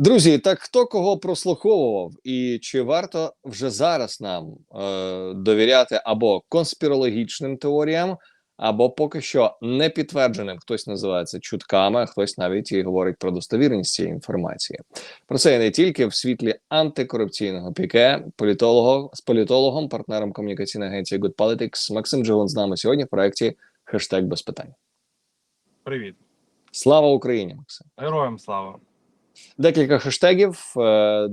Друзі, так хто кого прослуховував, і чи варто вже зараз нам е, довіряти або конспірологічним теоріям, або поки що не підтвердженим, хтось називає це чутками, хтось навіть і говорить про достовірність цієї інформації. Про це і не тільки в світлі антикорупційного піке, політолого з політологом, партнером комунікаційної агенції Good Politics Максим Джигун з нами сьогодні в проєкті «Хештег без питань. Привіт, Слава Україні, Максим! героям слава. Декілька хештегів е,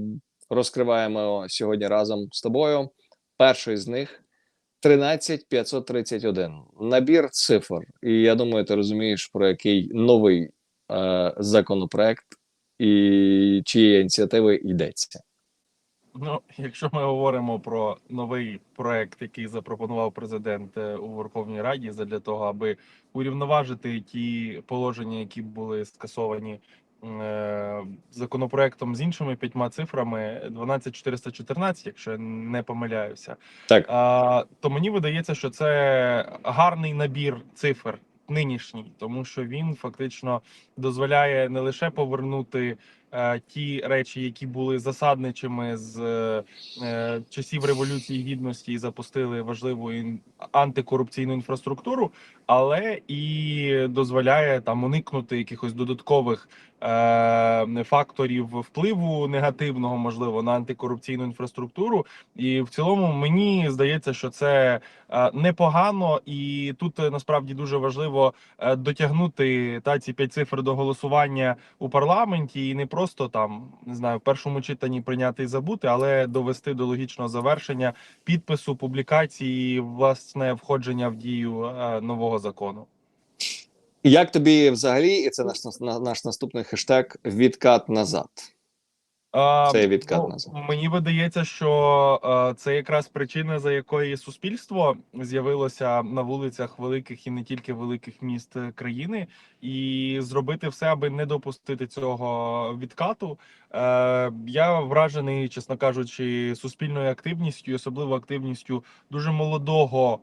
розкриваємо сьогодні разом з тобою. Перший з них 13531. Набір цифр. І я думаю, ти розумієш, про який новий е, законопроект і чиєї ініціативи йдеться. Ну, якщо ми говоримо про новий проект, який запропонував президент е, у Верховній Раді, для того, аби урівноважити ті положення, які були скасовані законопроектом з іншими п'ятьма цифрами, 12414, якщо я не помиляюся, Так. а, то мені видається, що це гарний набір цифр нинішній, тому що він фактично дозволяє не лише повернути е, ті речі, які були засадничими з е, е, часів революції гідності і запустили важливу ін- антикорупційну інфраструктуру, але і дозволяє там уникнути якихось додаткових е, факторів впливу негативного, можливо, на антикорупційну інфраструктуру. І в цілому мені здається, що це е, непогано, і тут е, насправді дуже важливо е, дотягнути та ці п'ять цифр до голосування у парламенті, і не просто там не знаю в першому читанні прийняти і забути, але довести до логічного завершення підпису публікації, власне, входження в дію е, нового закону. Як тобі взагалі, і це наш на- наш наступний хештег відкат назад. А, Це відкат ну, назад. Мені видається, що це якраз причина, за якої суспільство з'явилося на вулицях великих і не тільки великих міст е, країни, і зробити все, аби не допустити цього відкату. Е, я вражений, чесно кажучи, суспільною активністю, особливо активністю дуже молодого.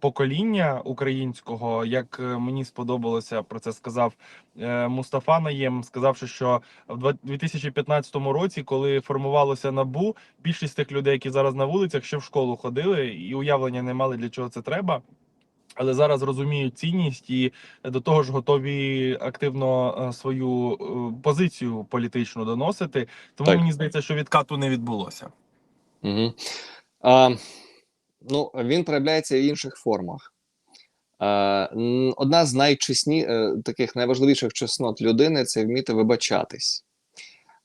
Покоління українського, як е, мені сподобалося, про це сказав е, Мустафа Наєм, сказавши, що в два- 2015 році, коли формувалося набу, більшість тих людей, які зараз на вулицях, ще в школу ходили і уявлення не мали для чого це треба. Але зараз розуміють цінність і до того ж готові активно е, свою позицію політичну доносити. Тому Так. мені здається, що відкату не відбулося. Угу. А, ну, він проявляється в інших формах. Одна з найчесні, е, таких найважливіших чеснот людини це вміти вибачатись.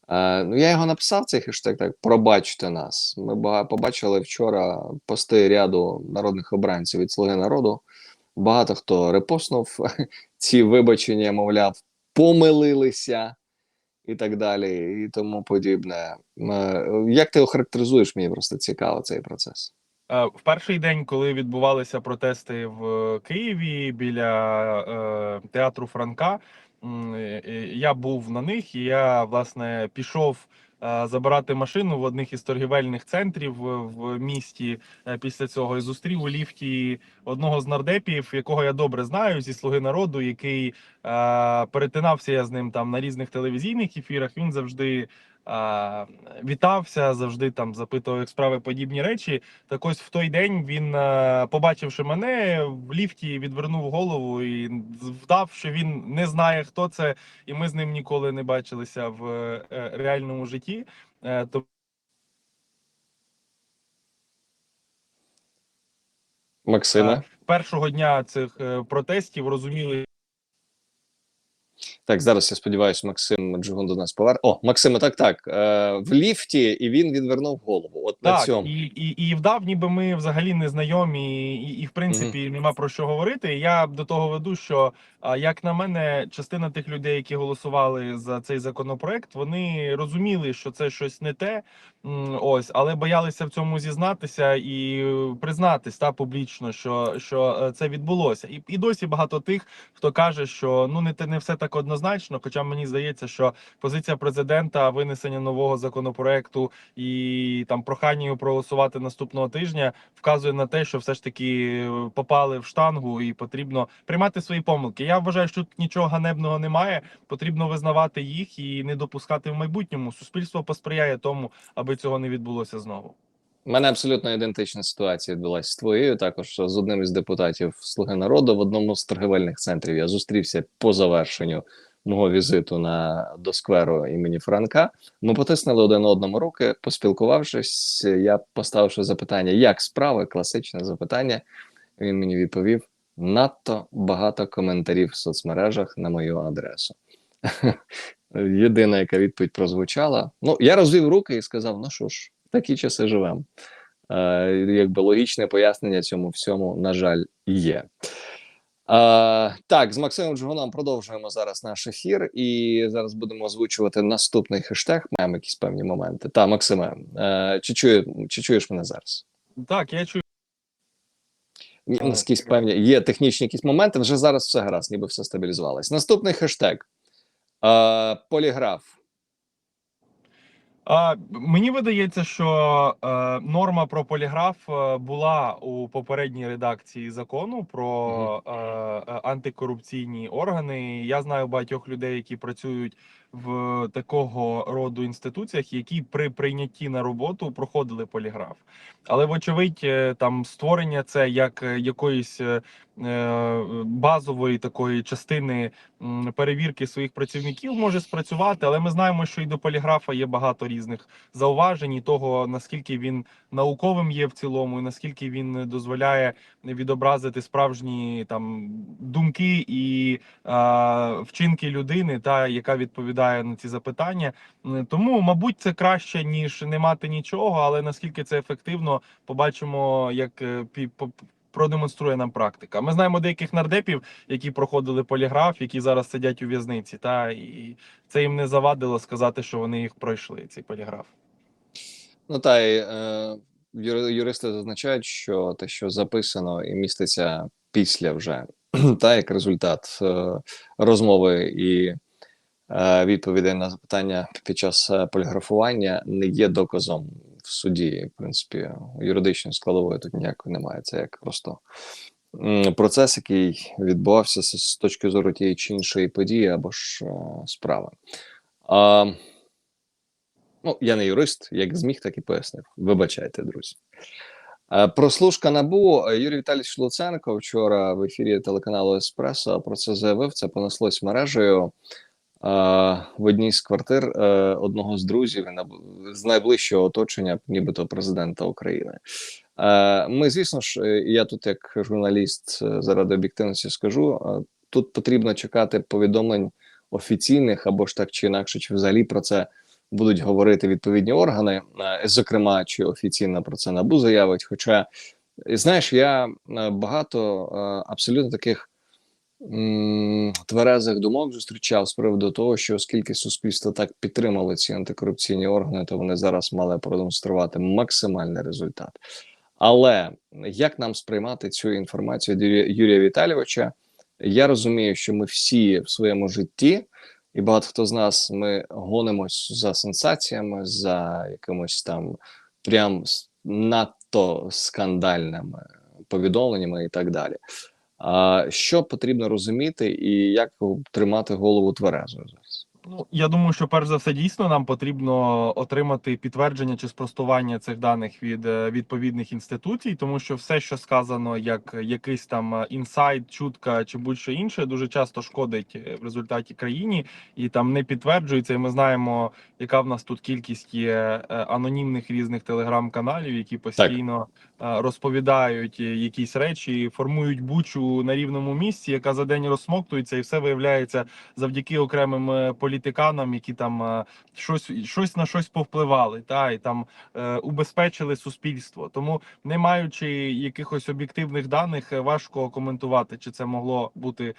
Ну, я його написав, цей хештег так пробачте нас. Ми побачили вчора пости ряду народних обранців від Слуги народу. Багато хто репостнув ці вибачення, мовляв, помилилися і так далі, і тому подібне. Е, Як ти охарактеризуєш, мені просто цікаво цей процес? Е, В перший день, коли відбувалися протести в Києві біля е, театру Франка, е, я був на них, і я власне пішов забирати машину в одних із торгівельних центрів в, місті. Після цього і зустрів у ліфті одного з нардепів, якого я добре знаю зі слуги народу, який е, перетинався я з ним там на різних телевізійних ефірах. Він завжди. Е, Вітався завжди там запитував як справи подібні речі. Так ось в той день він, е, побачивши мене в ліфті, відвернув голову і вдав, що він не знає, хто це, і ми з ним ніколи не бачилися в е, реальному житті. Е, То Максиме? е, першого дня цих е, протестів розуміли, Так, зараз я сподіваюся, Максим Джигун до нас поверне. О, Максиме, так, так. Е, в ліфті, і він відвернув голову. От на цьому. і, і, і вдав, ніби ми взагалі не знайомі, і, і в принципі нема про що говорити. Я до того веду, що як на мене, частина тих людей, які голосували за цей законопроект, вони розуміли, що це щось не те. Ось, але боялися в цьому зізнатися і признатись та публічно, що, що е, це відбулося. І, і досі багато тих, хто каже, що ну не те не все так однозначно. Однозначно. Хоча мені здається, що позиція президента винесення нового законопроекту і там прохання його проголосувати наступного тижня вказує на те, що все ж таки е, попали в штангу і потрібно приймати свої помилки. Я вважаю, що тут нічого ганебного немає. Потрібно визнавати їх і не допускати в майбутньому. Суспільство посприяє тому, аби цього не відбулося знову. У мене абсолютно ідентична ситуація відбулася з твоєю. Також з одним із депутатів Слуги народу в одному з торгівельних центрів. Я зустрівся по завершенню мого візиту на до скверу імені Франка. Ми потиснули один одному руки, поспілкувавшись. Я поставивши запитання, як справи, класичне запитання. Він мені відповів: надто багато коментарів в соцмережах на мою адресу. Єдина, яка відповідь прозвучала. Ну, я розвів руки і сказав: ну що ж, в такі часи живемо. Е, якби логічне пояснення цьому всьому, на жаль, є. Е, так, з Максимом Джигуном продовжуємо зараз наш ефір, і зараз будемо озвучувати наступний хештег. Маємо якісь певні моменти. Та, Максиме, е, чи, чує, чи чуєш мене зараз? Так, я чую. Ні, Якісь певні є технічні якісь моменти. Вже зараз все гаразд, ніби все стабілізувалось. Наступний хештег. Е, поліграф. Мені видається, що е, норма про поліграф е, була у попередній редакції закону про е, антикорупційні органи. Я знаю багатьох людей, які працюють в такого роду інституціях, які при прийнятті на роботу проходили поліграф. Але вочевидь, е, там створення це як е, якоїсь е, базової такої частини перевірки своїх працівників може спрацювати, але ми знаємо, що і до поліграфа є багато різних зауважень, і того наскільки він науковим є в цілому, і наскільки він дозволяє відобразити справжні там думки і е, вчинки людини, та яка відповідає на ці запитання. Тому, мабуть, це краще ніж не мати нічого, але наскільки це ефективно, побачимо, як е, продемонструє нам практика. Ми знаємо деяких нардепів, які проходили поліграф, які зараз сидять у в'язниці, та і це їм не завадило сказати, що вони їх пройшли. Цей поліграф. Ну та й е, юристи зазначають, що те, що записано і міститься після вже, та як результат е, розмови і відповідей на запитання під час е, поліграфування, не є доказом в суді. В принципі, юридичної складової тут ніякої немає. Це як просто процес, який відбувався з, точки зору тієї чи іншої події або ж е, справи. А, Ну, я не юрист, як зміг, так і пояснив. Вибачайте, друзі. Е, Прослушка набу Е, Юрій Віталійович Луценко вчора в ефірі телеканалу Еспресо про це заявив. Це понеслось мережею е, в одній з квартир е, одного з друзів з найближчого оточення, нібито президента України. Е, Ми, звісно ж, е, я тут, як журналіст, заради об'єктивності скажу: тут потрібно чекати повідомлень офіційних або ж так чи інакше, чи взагалі про це будуть говорити відповідні органи, зокрема, чи офіційно про це набу заявить. Хоча, знаєш, я багато абсолютно таких тверезих думок зустрічав з приводу того, що оскільки суспільство так підтримало ці антикорупційні органи, то вони зараз мали продемонструвати максимальний результат. Але як нам сприймати цю інформацію Юрія Віталійовича? Я розумію, що ми всі в своєму житті і багато хто з нас ми гонимось за сенсаціями, за якимось там прям надто скандальними повідомленнями і так далі. А що потрібно розуміти, і як тримати голову тверезою зараз? Ну я думаю, що перш за все дійсно нам потрібно отримати підтвердження чи спростування цих даних від е, відповідних інституцій, тому що все, що сказано, як якийсь там е, інсайт, чутка чи будь-що інше, дуже часто шкодить е, в результаті країні і там не підтверджується. І ми знаємо, яка в нас тут кількість є анонімних різних телеграм-каналів, які постійно е, розповідають е, якісь речі, формують бучу на рівному місці, яка за день розсмоктується, і все виявляється завдяки окремим е, політиканам, які там е, щось щось на щось повпливали, та і там убезпечили суспільство. Тому, не маючи якихось об'єктивних даних, важко коментувати, чи це могло бути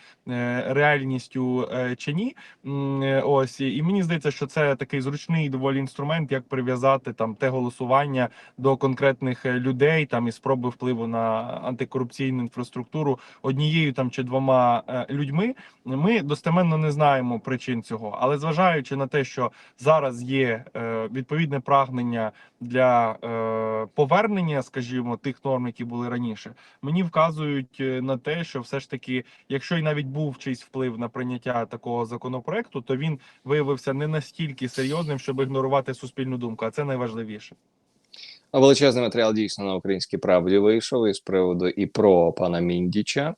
реальністю чи ні. Ось і мені здається, що це такий зручний доволі інструмент, як прив'язати там те голосування до конкретних людей там і спроби впливу на антикорупційну інфраструктуру однією там чи двома е, людьми. Ми достеменно не знаємо причин цього, але зважаючи на те, що зараз є е, відповідне прагнення для е, повернення, скажімо, тих норм, які були раніше, мені вказують на те, що все ж таки, якщо й навіть був чийсь вплив на прийняття такого законопроекту, то він виявився не настільки серйозним, щоб ігнорувати суспільну думку. А це найважливіше. Величезний матеріал дійсно на українській правді вийшов із приводу і про пана Міндіча.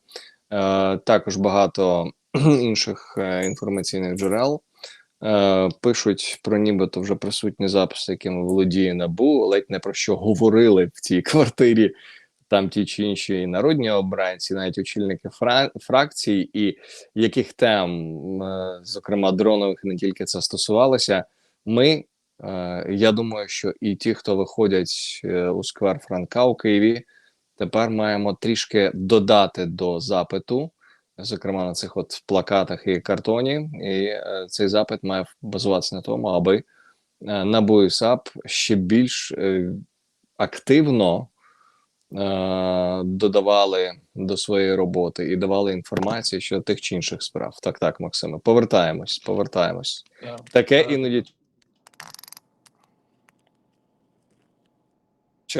Е, також багато інших е, інформаційних джерел е, пишуть про нібито вже присутні записи, якими володіє набу, ледь не про що говорили в цій квартирі. Там ті чи інші народні обранці, навіть очільники фра- фракцій, і яких тем, зокрема дронових, не тільки це стосувалося. Ми Я думаю, що і ті, хто виходять е, у сквер Франка у Києві, тепер маємо трішки додати до запиту, зокрема на цих от плакатах і картоні. І е, цей запит має базуватися на тому, аби е, НАБУ САП ще більш е, активно е, додавали до своєї роботи і давали інформацію щодо тих чи інших справ. Так, так, Максиме, повертаємось, повертаємось. Таке Так. іноді.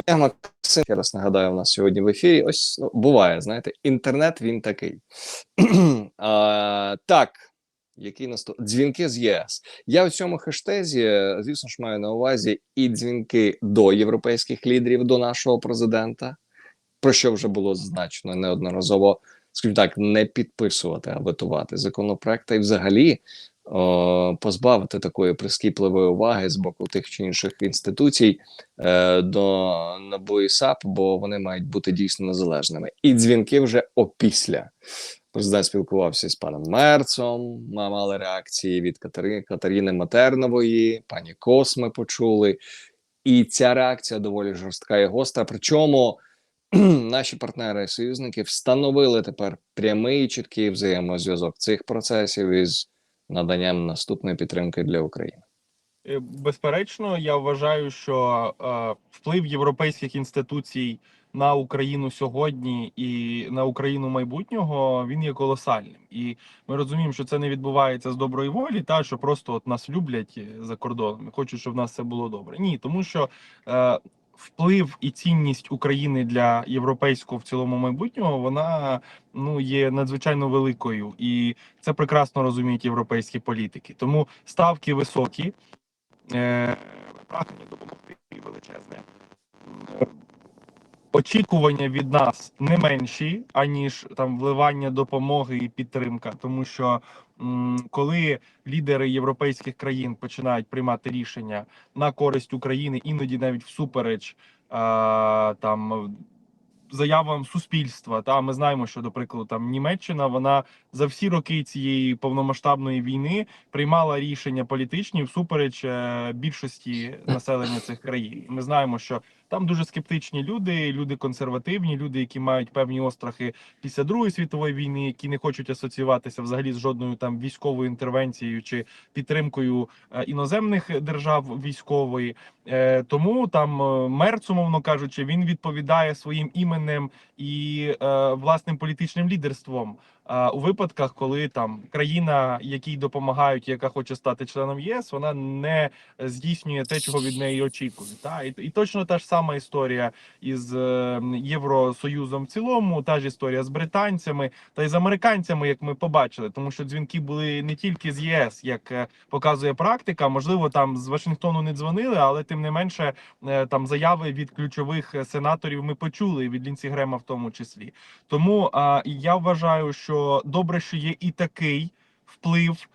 Я Максим, ще раз нагадаю, у нас сьогодні в ефірі. Ось ну, буває, знаєте, інтернет він такий. а, так, який наступ... дзвінки з ЄС. Я в цьому хештезі, звісно ж, маю на увазі і дзвінки до європейських лідерів, до нашого президента, про що вже було зазначено неодноразово, скажімо так, не підписувати, а ветувати законопроекти і взагалі позбавити такої прискіпливої уваги з боку тих чи інших інституцій е, до НАБУ і САП, бо вони мають бути дійсно незалежними. І дзвінки вже опісля. Президент спілкувався з паном Мерцом, ма- мали реакції від Катари, Катерини Матернової, пані Косми почули. І ця реакція доволі жорстка і гостра. Причому наші партнери і союзники встановили тепер прямий і чіткий взаємозв'язок цих процесів із наданням наступної підтримки для України. Е, Безперечно, я вважаю, що е, вплив європейських інституцій на Україну сьогодні і на Україну майбутнього він є колосальним. І ми розуміємо, що це не відбувається з доброї волі, та що просто от нас люблять е, за кордоном і хочуть, щоб в нас все було добре. Ні, тому що е, вплив і цінність України для європейського в цілому майбутнього вона ну є надзвичайно великою, і це прекрасно розуміють європейські політики. Тому ставки високі е, прагнення допомогти величезне. Е, Очікування від нас не менші, аніж там вливання допомоги і підтримка, тому що м, коли лідери європейських країн починають приймати рішення на користь України, іноді навіть всупереч а, там заявам суспільства, та ми знаємо, що до прикладу там Німеччина вона за всі роки цієї повномасштабної війни приймала рішення політичні всупереч е, більшості населення цих країн. Ми знаємо, що там дуже скептичні люди, люди консервативні, люди, які мають певні острахи після Другої світової війни, які не хочуть асоціюватися взагалі з жодною там військовою інтервенцією чи підтримкою е, іноземних держав військової. Е, Тому там е, Мерц, умовно кажучи, він відповідає своїм іменем і власним політичним лідерством. У випадках, коли там країна, якій допомагають, яка хоче стати членом ЄС, вона не здійснює те, чого від неї очікують. Та і, і точно та ж сама історія із е, Євросоюзом в цілому, та ж історія з британцями та й з американцями, як ми побачили, тому що дзвінки були не тільки з ЄС, як е, показує практика. Можливо, там з Вашингтону не дзвонили, але тим не менше е, там заяви від ключових сенаторів ми почули від Лінсі Грема в тому числі. Тому а, я вважаю, що добре, що є і такий вплив.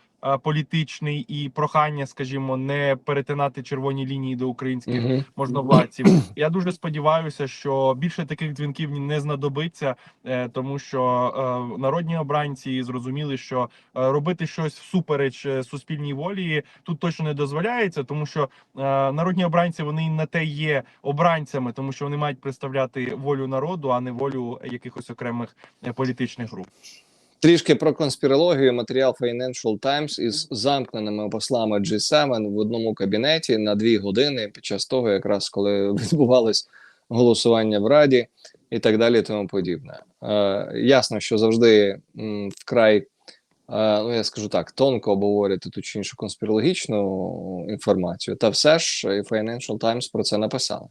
Політичний і прохання, скажімо, не перетинати червоні лінії до українських Мгм. можновладців. Я дуже сподіваюся, що більше таких дзвінків не знадобиться, е, тому що е, народні обранці зрозуміли, що е, робити щось всупереч суспільній волі тут точно не дозволяється, тому що народні обранці вони на те є обранцями, тому що вони мають представляти волю народу, а не волю якихось окремих політичних груп. Трішки про конспірологію. Матеріал Financial Times із замкненими послами G7 в одному кабінеті на дві години під час того, якраз коли відбувалось голосування в Раді і так далі, і тому подібне. Е, ясно, що завжди м, вкрай, е, ну я скажу так, тонко обговорювати ту чи іншу конспірологічну інформацію, та все ж і Financial Times про це написали.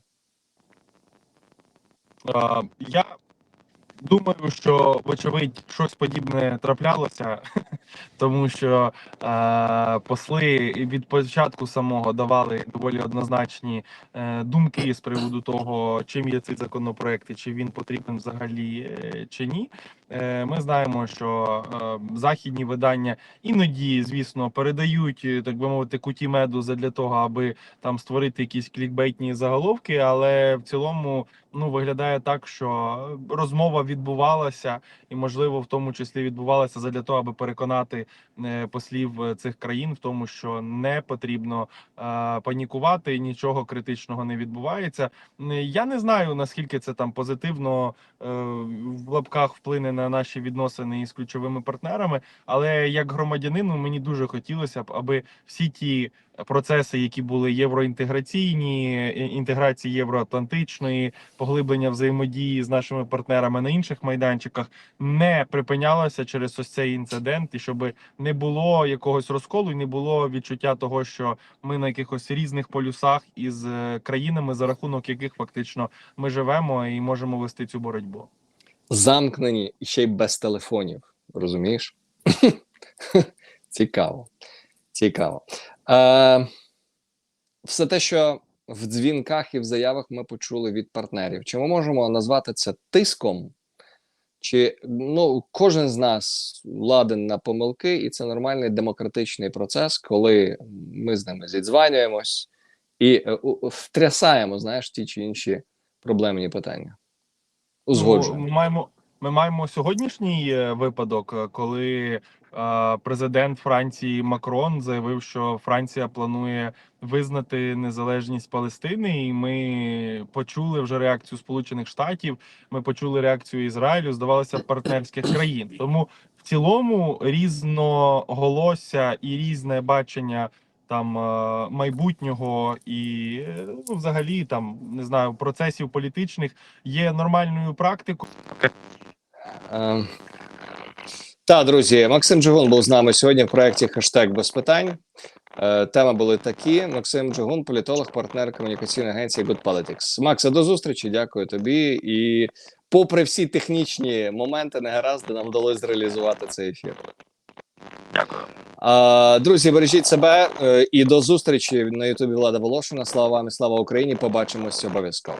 Е, Я думаю, що вочевидь щось подібне траплялося, тому що е, посли від початку самого давали доволі однозначні е, думки з приводу того, чим є цей законопроект і чи він потрібен взагалі е, чи ні. Е, Ми знаємо, що е, західні видання іноді, звісно, передають, е, так би мовити, куті меду для того, аби там створити якісь клікбейтні заголовки, але в цілому ну виглядає так, що розмова відбувалася, і можливо, в тому числі відбувалася задля того, аби переконати послів цих країн в тому, що не потрібно панікувати, нічого критичного не відбувається. Я не знаю наскільки це там позитивно в лапках вплине на наші відносини із ключовими партнерами. Але як громадянину мені дуже хотілося б, аби всі ті процеси, які були євроінтеграційні, інтеграції євроатлантичної, поглиблення взаємодії з нашими партнерами на інших майданчиках, не припинялося через ось цей інцидент, і щоб не було якогось розколу, і не було відчуття того, що ми на якихось різних полюсах із е, країнами, за рахунок яких фактично ми живемо і можемо вести цю боротьбу. Замкнені і ще й без телефонів. Розумієш? Цікаво. Цікаво. Е, все те, що в дзвінках і в заявах ми почули від партнерів. Чи ми можемо назвати це тиском? Чи ну кожен з нас ладен на помилки, і це нормальний демократичний процес, коли ми з ними зідзванюємось і е, втрясаємо, знаєш, ті чи інші проблемні питання. Ну, ми маємо ми маємо сьогоднішній е, випадок, е, коли е, президент Франції Макрон заявив, що Франція планує визнати незалежність Палестини, і ми почули вже реакцію Сполучених Штатів. Ми почули реакцію Ізраїлю, здавалося, партнерських країн. Тому в цілому різноголосся і різне бачення. Там е, майбутнього і ну, взагалі там не знаю процесів політичних є нормальною практикою. Е, та, друзі, Максим Джигун був з нами сьогодні в проєкті Хештег без питань. Е, теми були такі: Максим Джигун, політолог, партнер комунікаційної агенції Good Politics. Макса, до зустрічі, дякую тобі. І попри всі технічні моменти, негаразди, нам вдалося зреалізувати цей ефір. Дякую. Друзі, бережіть себе е, і до зустрічі на Ютубі Влада Волошина. Слава вам і слава Україні! Побачимось обов'язково.